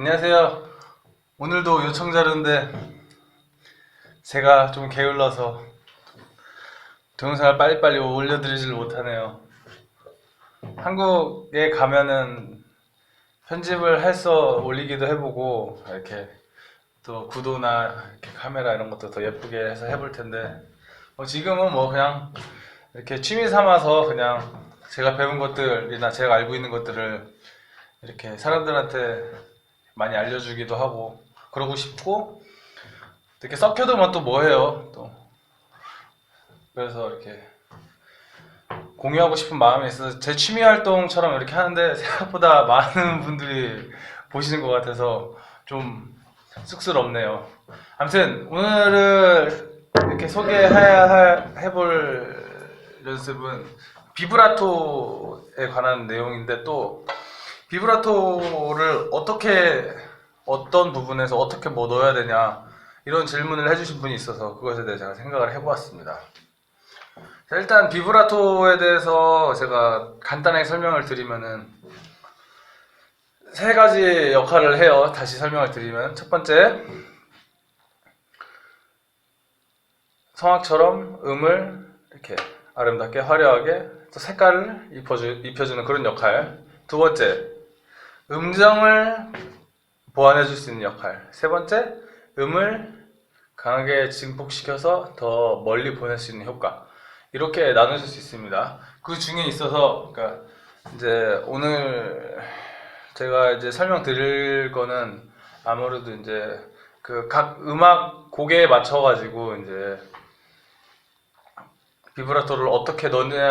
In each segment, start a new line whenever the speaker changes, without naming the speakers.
안녕하세요. 오늘도 요청자료인데 제가 좀 게을러서 동영상을 빨리빨리 올려드리질 못하네요. 한국에 가면은 편집을 해서 올리기도 해보고 이렇게 또 구도나 이렇게 카메라 이런 것도 더 예쁘게 해서 해볼 텐데 뭐 지금은 뭐 그냥 이렇게 취미 삼아서 그냥 제가 배운 것들이나 제가 알고 있는 것들을 이렇게 사람들한테 많이 알려주기도 하고 그러고 싶고 이렇게 썩혀두면 또 뭐해요 또 그래서 이렇게 공유하고 싶은 마음이 있어서 제 취미 활동처럼 이렇게 하는데 생각보다 많은 분들이 보시는 것 같아서 좀 쑥스럽네요. 아무튼 오늘은 이렇게 소개해볼 연습은 비브라토에 관한 내용인데 또 비브라토를 어떻게 어떤 부분에서 어떻게 뭐 넣어야 되냐 이런 질문을 해주신 분이 있어서 그것에 대해 제가 생각을 해보았습니다. 자, 일단 비브라토에 대해서 제가 간단하게 설명을 드리면은 세 가지 역할을 해요. 다시 설명을 드리면 첫 번째 성악처럼 음을 이렇게 아름답게 화려하게 또 색깔을 입혀주, 입혀주는 그런 역할. 두 번째 음정을 보완해 줄 수 있는 역할. 세 번째 음을 강하게 증폭시켜서 더 멀리 보낼 수 있는 효과. 이렇게 나눠질 수 있습니다. 그 중에 있어서 그러니까 이제 오늘 제가 이제 설명드릴 거는 아무래도 이제 그 각 음악 곡에 맞춰 가지고 이제 비브라토를 어떻게 넣느냐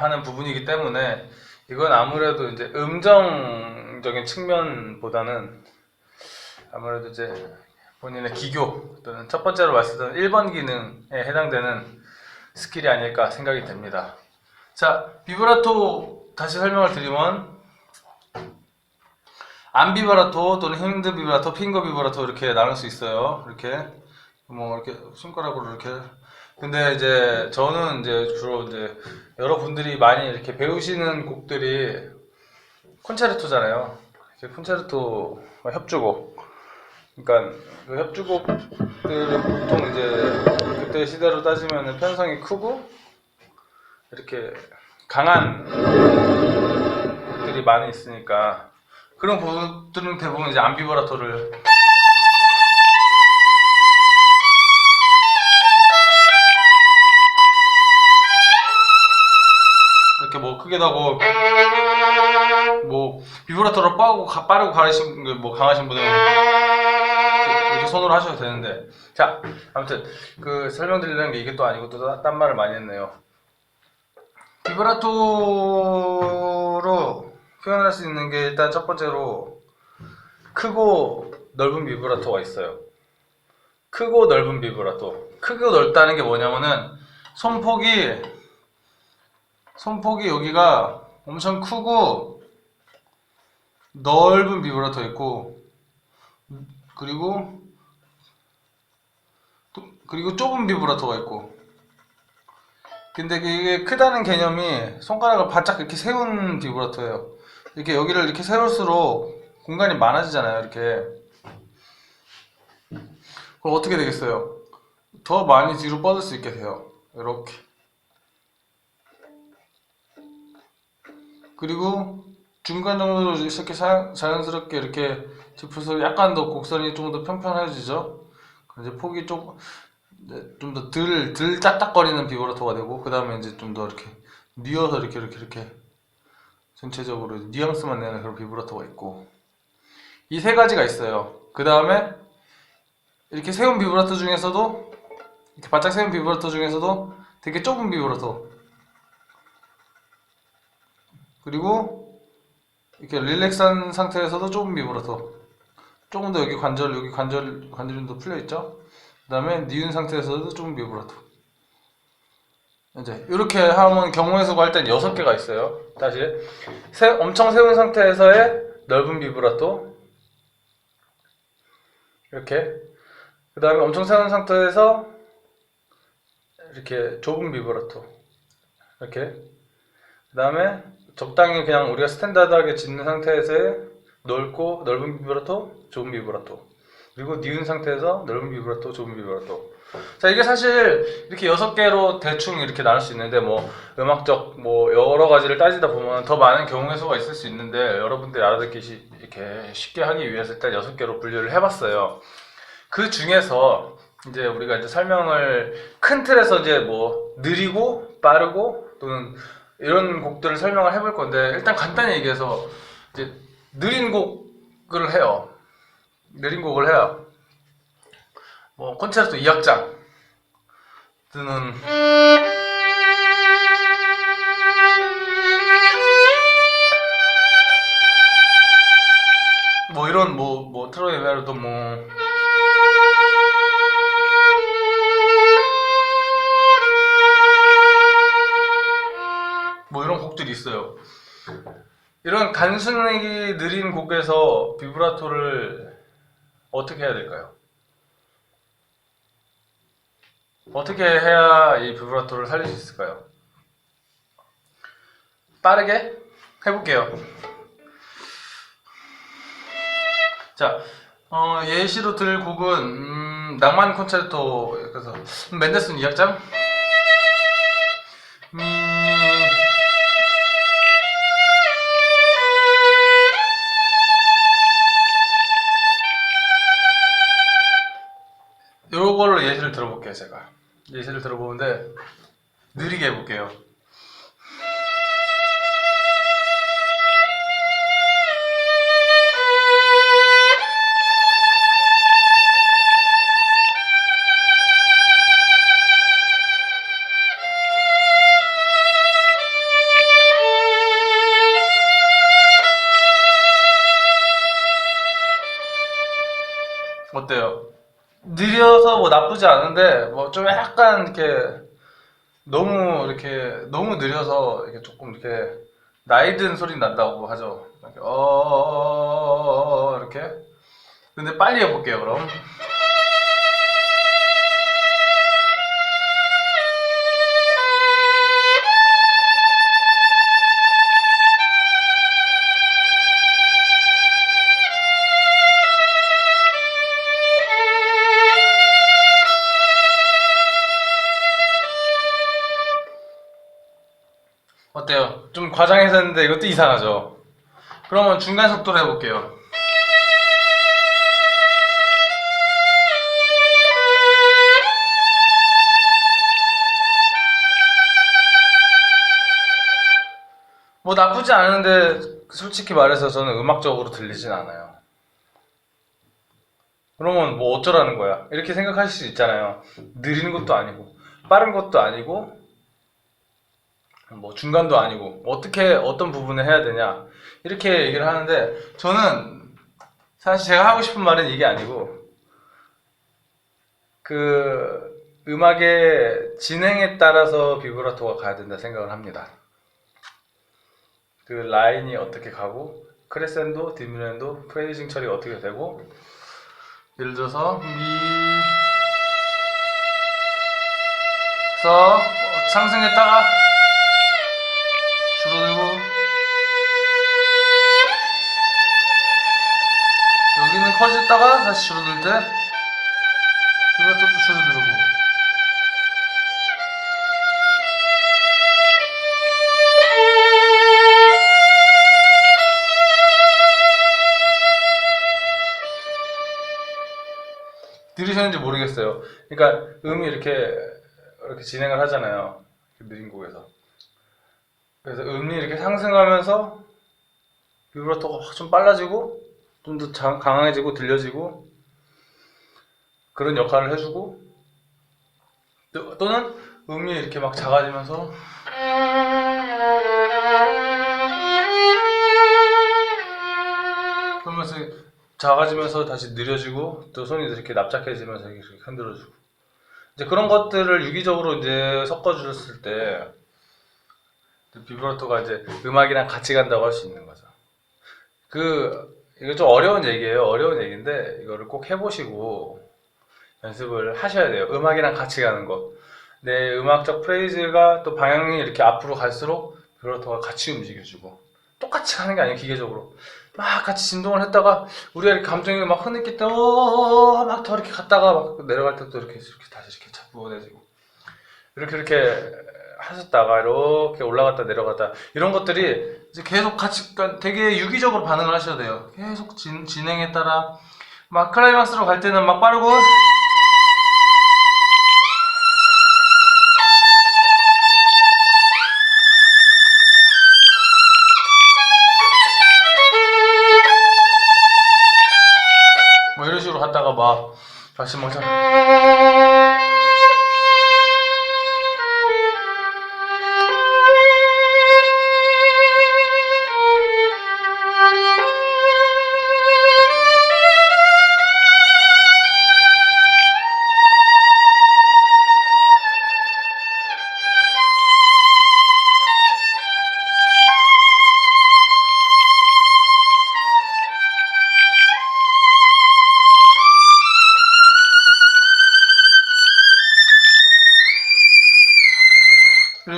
하는 부분이기 때문에 이건 아무래도 이제 음정적인 측면보다는 아무래도 이제 본인의 기교 또는 첫 번째로 말씀드린 1번 기능에 해당되는 스킬이 아닐까 생각이 됩니다. 자, 비브라토 다시 설명을 드리면 암비브라토 또는 힌드 비브라토, 핑거 비브라토 이렇게 나눌 수 있어요. 이렇게 뭐 이렇게 손가락으로 이렇게. 근데 이제 저는 이제 주로 이제 여러분들이 많이 이렇게 배우시는 곡들이 콘체르토잖아요. 콘체르토 협주곡. 그러니까 그 협주곡들은 보통 이제 그때 시대로 따지면 편성이 크고 이렇게 강한 곡들이 많이 있으니까 그런 곡들은 대부분 이제 암비브라토를 이렇게 뭐 크게 나고 뭐 비브라토를 빠르고 가, 빠르고 가르신 그뭐 강하신 분은 이렇게, 이렇게 손으로 하셔도 되는데. 자 아무튼 그 설명드리려는 게 이게 또 아니고 또 딴 말을 많이 했네요. 비브라토로 표현할 수 있는 게 일단 첫 번째로 크고 넓은 비브라토가 있어요. 크고 넓은 비브라토 크고 넓다는 게 뭐냐면은 손폭이 손폭이 여기가 엄청 크고 넓은 비브라토 있고 그리고 또 그리고 좁은 비브라토가 있고. 근데 이게 크다는 개념이 손가락을 바짝 이렇게 세운 비브라토예요. 이렇게 여기를 이렇게 세울수록 공간이 많아지잖아요 이렇게. 그럼 어떻게 되겠어요? 더 많이 뒤로 뻗을 수 있게 돼요. 이렇게 그리고 중간 정도로 이렇게 자, 자연스럽게 이렇게 짚어서 약간 더 곡선이 좀 더 평평해지죠. 이제 폭이 좀 좀 더 덜 덜 딱딱거리는 비브라토가 되고 그 다음에 이제 좀 더 이렇게 뉘어서 이렇게 이렇게 이렇게 전체적으로 뉘앙스만 내는 그런 비브라토가 있고 이 세 가지가 있어요. 그 다음에 이렇게 세운 비브라토 중에서도 이렇게 바짝 세운 비브라토 중에서도 되게 좁은 비브라토 그리고 이렇게 릴렉스한 상태에서도 좁은 비브라토 조금 더 여기 관절 여기 관절 관절이 더 풀려 있죠? 그 다음에 니은 상태에서도 좁은 비브라토 이제 이렇게 하면 수가 일단 6개가 있어요. 다시 세, 엄청 세운 상태에서의 넓은 비브라토 이렇게. 그 다음에 엄청 세운 상태에서 이렇게 좁은 비브라토 이렇게. 그 다음에 적당히 그냥 우리가 스탠다드하게 짚는 상태에서의 넓고 넓은 비브라토, 좁은 비브라토. 그리고 니은 상태에서 넓은 비브라토, 좁은 비브라토. 자, 이게 사실 이렇게 여섯 개로 대충 이렇게 나눌 수 있는데 뭐 음악적 뭐 여러 가지를 따지다 보면 더 많은 경우의 수가 있을 수 있는데 여러분들이 알아듣기 시- 이렇게 쉽게 하기 위해서 일단 여섯 개로 분류를 해 봤어요. 그 중에서 이제 우리가 이제 설명을 큰 틀에서 이제 뭐 느리고 빠르고 또는 이런 곡들을 설명을 해볼 건데 일단 간단히 얘기해서 이제 느린 곡을 해요. 느린 곡을 해요. 뭐 콘체르토 2악장 뜨는 뭐 이런 뭐뭐 트로이 베르도 뭐 곡들이 있어요. 이런 단순하게 느린 곡에서 비브라토를 어떻게 해야 될까요? 어떻게 해야 이 비브라토를 살릴 수 있을까요? 빠르게 해볼게요. 자, 어, 예시로 들 곡은 음, 낭만 콘체르토 그래서 맨데스는 2악장 나쁘지 않은데 뭐 좀 약간 이렇게 너무 이렇게 너무 느려서 이렇게 조금 이렇게 나이 든 소리 난다고 하죠. 이렇게 어 이렇게. 근데 빨리 해볼게요 그럼. 과장해서 했는데 이것도 이상하죠? 그러면 중간 속도로 해볼게요. 뭐 나쁘지 않은데 솔직히 말해서 저는 음악적으로 들리진 않아요. 그러면 뭐 어쩌라는 거야? 이렇게 생각하실 수 있잖아요. 느린 것도 아니고 빠른 것도 아니고 뭐 중간도 아니고 어떻게 어떤 부분을 해야 되냐 이렇게 얘기를 하는데 저는 사실 제가 하고 싶은 말은 이게 아니고 그 음악의 진행에 따라서 비브라토가 가야 된다 생각을 합니다. 그 라인이 어떻게 가고 크레센도, 디미넨도, 프레이징 처리가 어떻게 되고 예를 들어서 미서 상승했다가 커졌다가 다시 줄어들 때 이것도 또 줄어들고 들으셨는지 모르겠어요. 그러니까 음이 이렇게 이렇게 진행을 하잖아요. 느린 곡에서. 그래서 음이 이렇게 상승하면서 비브라토가 확 좀 빨라지고 좀 더 강해지고 들려지고 그런 역할을 해주고 또- 또는 음이 이렇게 막 작아지면서 그러면서 작아지면서 다시 느려지고 또 손이 이렇게 납작해지면서 이렇게 흔들어주고 이제 그런 것들을 유기적으로 이제 섞어줬을 때 비브라토가 이제 음악이랑 같이 간다고 할 수 있는 거죠. 그 이거 좀 어려운 얘기예요. 어려운 얘기인데 이거를 꼭 해보시고 연습을 하셔야 돼요. 음악이랑 같이 가는 거. 내 음악적 프레이즈가 또 방향이 이렇게 앞으로 갈수록 비브라토가 같이 움직여주고 똑같이 가는 게 아니에요. 기계적으로 막 같이 진동을 했다가 우리가 이렇게 감정이 막 흐느낄 때막 더 이렇게 갔다가 막 내려갈 때또 이렇게 이렇게 다시 이렇게 차분해지고 이렇게 이렇게 하셨다가 이렇게 올라갔다 내려갔다 이런 것들이 이제 계속 같이 그러니까 되게 유기적으로 반응을 하셔야 돼요. 계속 진, 진행에 따라 막 클라이막스로 갈 때는 막 빠르고 뭐 이런 식으로 갔다가 막 다시 막 자-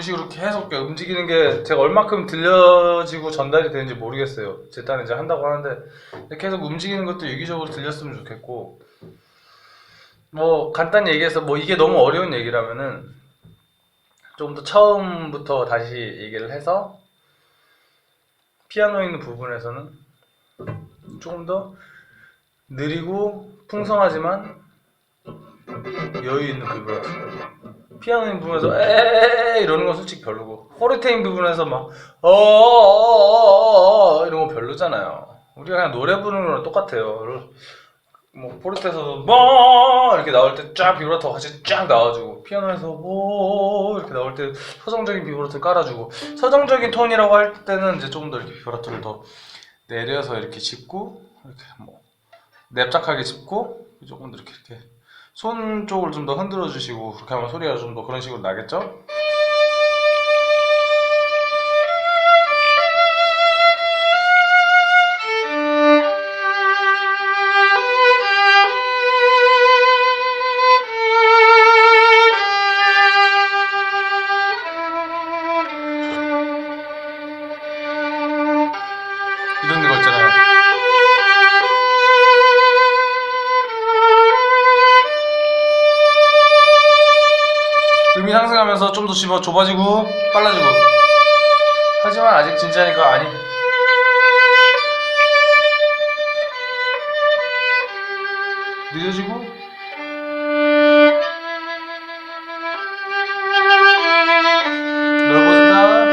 이런 식으로 계속 움직이는 게 제가 얼마큼 들려지고 전달이 되는지 모르겠어요. 제 딴에 이제 한다고 하는데. 계속 움직이는 것도 유기적으로 들렸으면 좋겠고. 뭐 간단히 얘기해서 뭐 이게 너무 어려운 얘기라면은 조금 더 처음부터 다시 얘기를 해서 피아노 있는 부분에서는 조금 더 느리고 풍성하지만 여유 있는 비브라토 피아노인 부분에서 에에에 이러는 건 솔직히 별로고 포르테인 부분에서 막 어어어어 이런 거 별로잖아요. 우리가 그냥 노래 부르는 거랑 똑같아요. 뭐 포르테에서도 뭐 이렇게 나올 때 쫙 비브라토 같이 쫙 나와주고 피아노에서 뭐 이렇게 나올 때 서정적인 비브라토를 깔아주고 서정적인 톤이라고 할 때는 이제 조금 더 이렇게 비브라토를 더 내려서 이렇게 짚고 이렇게 뭐 냅작하게 짚고 조금 더 이렇게 이렇게 손 쪽을 좀 더 흔들어 주시고 그렇게 하면 소리가 좀 더 그런 식으로 나겠죠? 더 좁아지고 빨라지고. 하지만 아직 진짜니까 아니. 느려지고? 넓어진다.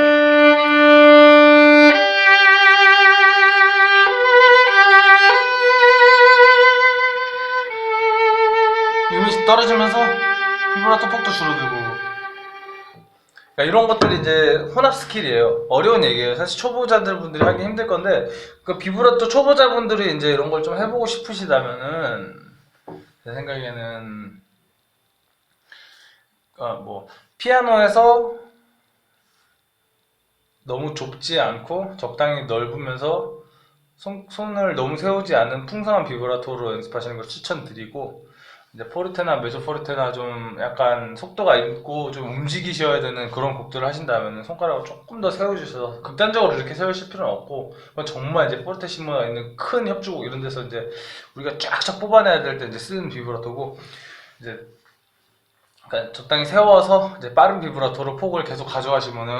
음이 떨어지면서 비브라토 폭도 줄어들고 그러니까 이런 것들이 이제 혼합 스킬이에요. 어려운 얘기예요. 사실 초보자들 분들이 하기 힘들 건데 그 비브라토 초보자분들이 이제 이런 걸 좀 해보고 싶으시다면은 제 생각에는 어, 뭐 피아노에서 너무 좁지 않고 적당히 넓으면서 손, 손을 너무 세우지 않는 풍성한 비브라토로 연습하시는 걸 추천드리고 이제 포르테나 메조 포르테나 좀 약간 속도가 있고 좀 움직이셔야 되는 그런 곡들을 하신다면 손가락을 조금 더 세워주셔서 극단적으로 이렇게 세우실 필요는 없고 그건 정말 이제 포르테시모가 있는 큰 협주곡 이런 데서 이제 우리가 쫙쫙 뽑아내야 될 때 이제 쓰는 비브라토고 이제 그러니까 적당히 세워서 이제 빠른 비브라토로 폭을 계속 가져가시면은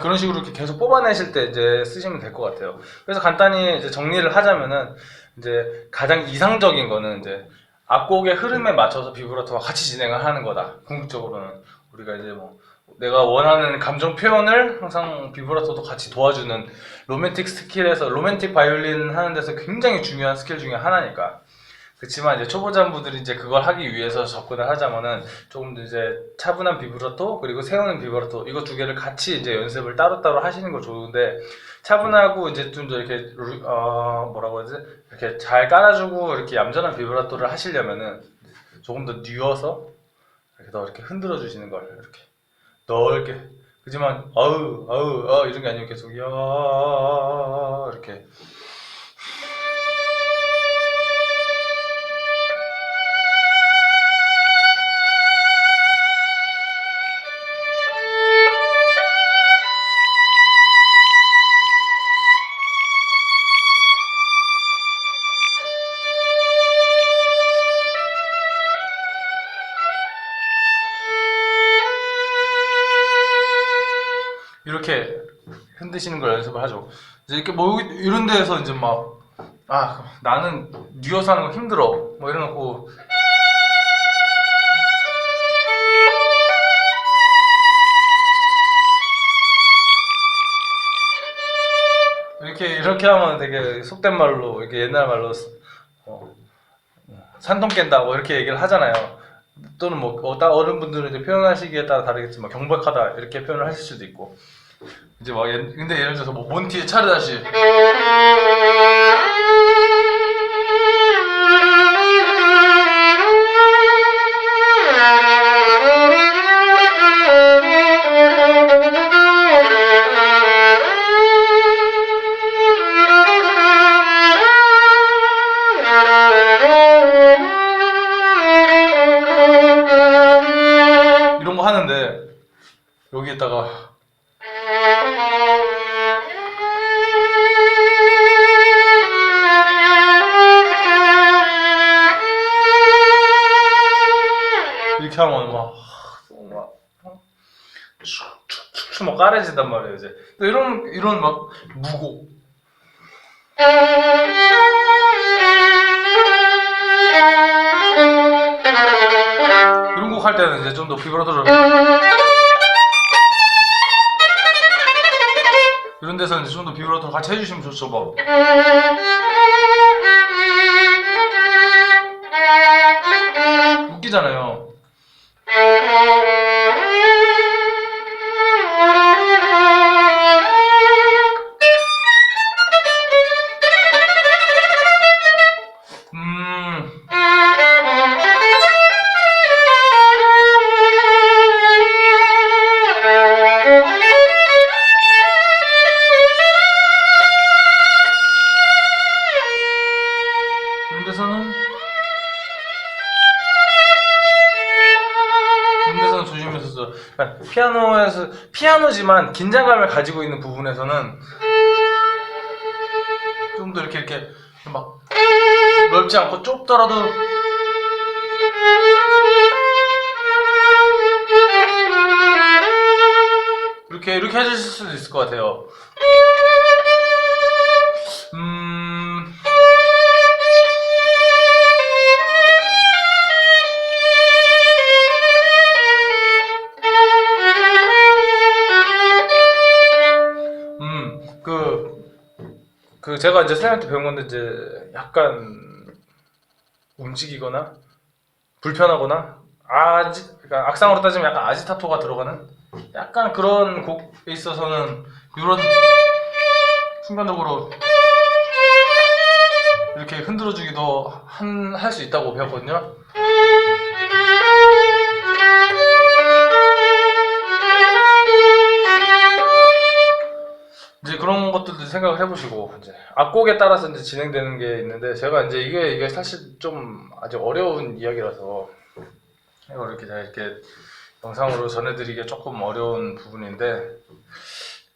그런 식으로 이렇게 계속 뽑아내실 때 이제 쓰시면 될 것 같아요. 그래서 간단히 이제 정리를 하자면은 이제 가장 이상적인 거는 이제 악곡의 흐름에 맞춰서 비브라토와 같이 진행을 하는 거다. 궁극적으로는 우리가 이제 뭐 내가 원하는 감정 표현을 항상 비브라토도 같이 도와주는 로맨틱 스킬에서 로맨틱 바이올린 하는 데서 굉장히 중요한 스킬 중에 하나니까. 그렇지만 이제 초보자 분들이 이제 그걸 하기 위해서 접근을 하자면은 조금 더 이제 차분한 비브라토 그리고 세우는 비브라토 이거 두 개를 같이 이제 연습을 따로따로 하시는 거 좋은데 차분하고 이제 좀 더 이렇게 루- 어 뭐라고 하지 이렇게 잘 깔아주고 이렇게 얌전한 비브라토를 하시려면은 조금 더 뉘어서 이렇게 더 이렇게 흔들어 주시는 걸 이렇게 넓게 그지만 아우 아우 아 이런 게 아니고 계속 야 이렇게 흔드시는 걸 연습을 하죠. 이제 이렇게 뭐 이런 데에서 이제 막 아 나는 뉴어서 하는 거 힘들어 뭐 이래놓고 이렇게 이렇게 하면 되게 속된 말로 이렇게 옛날 말로 어, 산동 깬다 뭐 이렇게 얘기를 하잖아요. 또는 뭐 어 따 어른분들은 이제 표현하시기에 따라 다르겠지만 경박하다 이렇게 표현을 하실 수도 있고 이제 막 옛- 근데 예를 들어서 뭐 몬티의 차르다시 하면 막, 막 축축축축 막 까레진단 말이에요 이제. 이런 이런 막 무고. 이런 곡 할 때는 이제 좀 더 비브라토를 이런 데서 이제 좀더 비브라토를 같이 해주시면 좋죠 뭐. 웃기잖아요 음 피아노에서 피아노지만 긴장감을 가지고 있는 부분에서는 좀 더 이렇게 이렇게 막 넓지 않고 좁더라도 이렇게 이렇게 해주실 수도 있을 것 같아요. 음. 그, 제가 이제 선생님한테 배운 건데, 이제, 약간, 움직이거나, 불편하거나, 아지, 그러니까 악상으로 따지면 약간 아지타토가 들어가는, 약간 그런 곡에 있어서는, 이런, 순간적으로, 이렇게 흔들어주기도 한, 할 수 있다고 배웠거든요. 생각을 해보시고 이제 악곡에 따라서 이제 진행되는 게 있는데 제가 이제 이게 이게 사실 좀 아주 어려운 이야기라서 이걸 이렇게 제가 이렇게 영상으로 전해드리기 조금 어려운 부분인데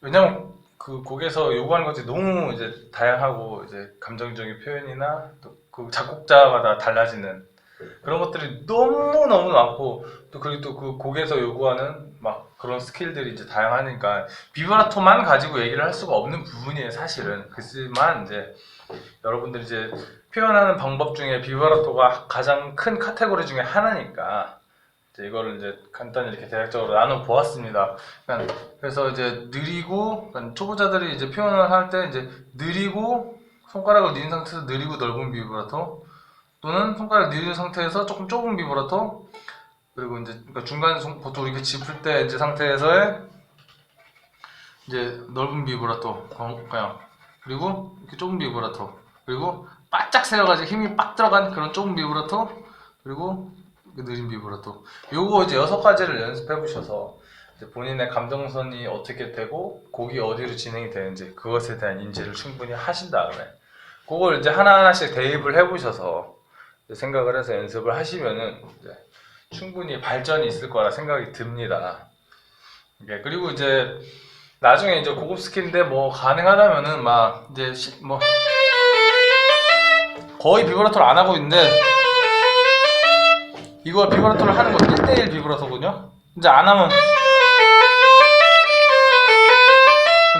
왜냐면 그 곡에서 요구하는 것들이 너무 이제 다양하고 이제 감정적인 표현이나 또 그 작곡자마다 달라지는 그런 것들이 너무 너무 많고 또 그리고 또 그 곡에서 요구하는 막 그런 스킬들이 이제 다양하니까 비브라토만 가지고 얘기를 할 수가 없는 부분이에요 사실은 그렇지만 이제 여러분들이 이제 표현하는 방법 중에 비브라토가 가장 큰 카테고리 중에 하나니까 이제 이거를 이제 간단히 이렇게 대략적으로 나눠 보았습니다. 그러니까 그래서 이제 느리고 그러니까 초보자들이 이제 표현을 할 때 이제 느리고 손가락을 뉘은 상태에서 느리고 넓은 비브라토 또는 손가락을 뉘은 상태에서 조금 좁은 비브라토 그리고 이제 그러니까 중간 손 보통 이렇게 짚을 때 이제 상태에서의 이제 넓은 비브라토 어, 그냥. 그리고 이렇게 좁은 비브라토 그리고 바짝 세워가지고 힘이 빡 들어간 그런 좁은 비브라토 그리고 느린 비브라토 요거 이제 여섯 가지를 연습해 보셔서 본인의 감정선이 어떻게 되고 곡이 어디로 진행이 되는지 그것에 대한 인지를 충분히 하신 다음에 그걸 이제 하나하나씩 대입을 해 보셔서 생각을 해서 연습을 하시면은 이제 충분히 발전이 있을 거라 생각이 듭니다. 예, 그리고 이제 나중에 이제 고급 스킬인데 뭐 가능하다면은 막 이제 시- 뭐 거의 비브라토를 안 하고 있는데 이거 비브라토를 하는 거 1대1 비브라토거든요. 이제 안 하면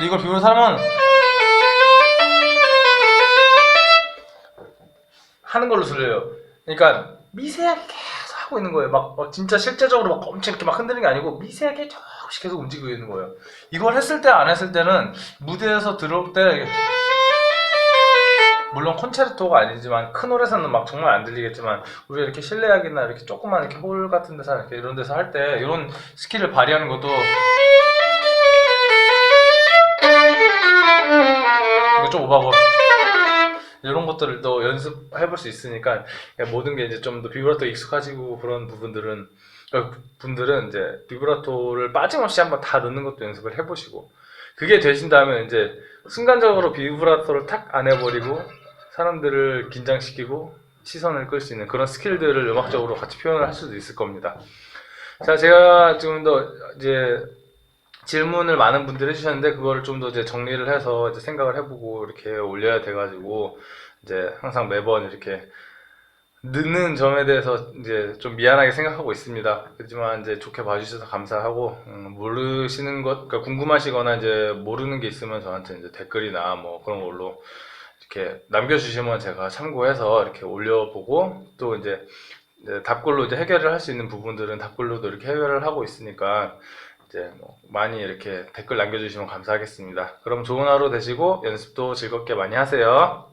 이걸 비브라토 하면 하는 걸로 들려요. 그러니까 미세하게 하고 있는 거예요. 막, 막 진짜 실제적으로 막 엄청 이렇게 막 흔드는 게 아니고 미세하게 조금씩 계속 움직이고 있는 거예요. 이걸 했을 때 안 했을 때는 무대에서 들어올 때 물론 콘체르토가 아니지만 큰 홀에서는 막 정말 안 들리겠지만 우리 이렇게 실내악이나 이렇게 조그만 이렇게 홀 같은 데서 이렇게 이런 데서 할 때 이런 스킬을 발휘하는 것도 이거 좀 오바고 이런 것들을 또 연습해 볼 수 있으니까 모든 게 이제 좀 더 비브라토 익숙하시고 그런 부분들은 어, 분들은 이제 비브라토를 빠짐없이 한번 다 넣는 것도 연습을 해보시고 그게 되신다면 이제 순간적으로 비브라토를 탁 안 해버리고 사람들을 긴장시키고 시선을 끌 수 있는 그런 스킬들을 음악적으로 같이 표현을 할 수도 있을 겁니다. 자, 제가 좀더 이제 질문을 많은 분들이 해주셨는데 그거를 좀 더 이제 정리를 해서 이제 생각을 해보고 이렇게 올려야 돼가지고 이제 항상 매번 이렇게 늦는 점에 대해서 이제 좀 미안하게 생각하고 있습니다. 그렇지만 이제 좋게 봐주셔서 감사하고 음, 모르시는 것, 그러니까 궁금하시거나 이제 모르는 게 있으면 저한테 이제 댓글이나 뭐 그런 걸로 이렇게 남겨주시면 제가 참고해서 이렇게 올려보고 또 이제, 이제 답글로 이제 해결을 할 수 있는 부분들은 답글로도 이렇게 해결을 하고 있으니까 이제 뭐 많이 이렇게 댓글 남겨주시면 감사하겠습니다. 그럼 좋은 하루 되시고 연습도 즐겁게 많이 하세요.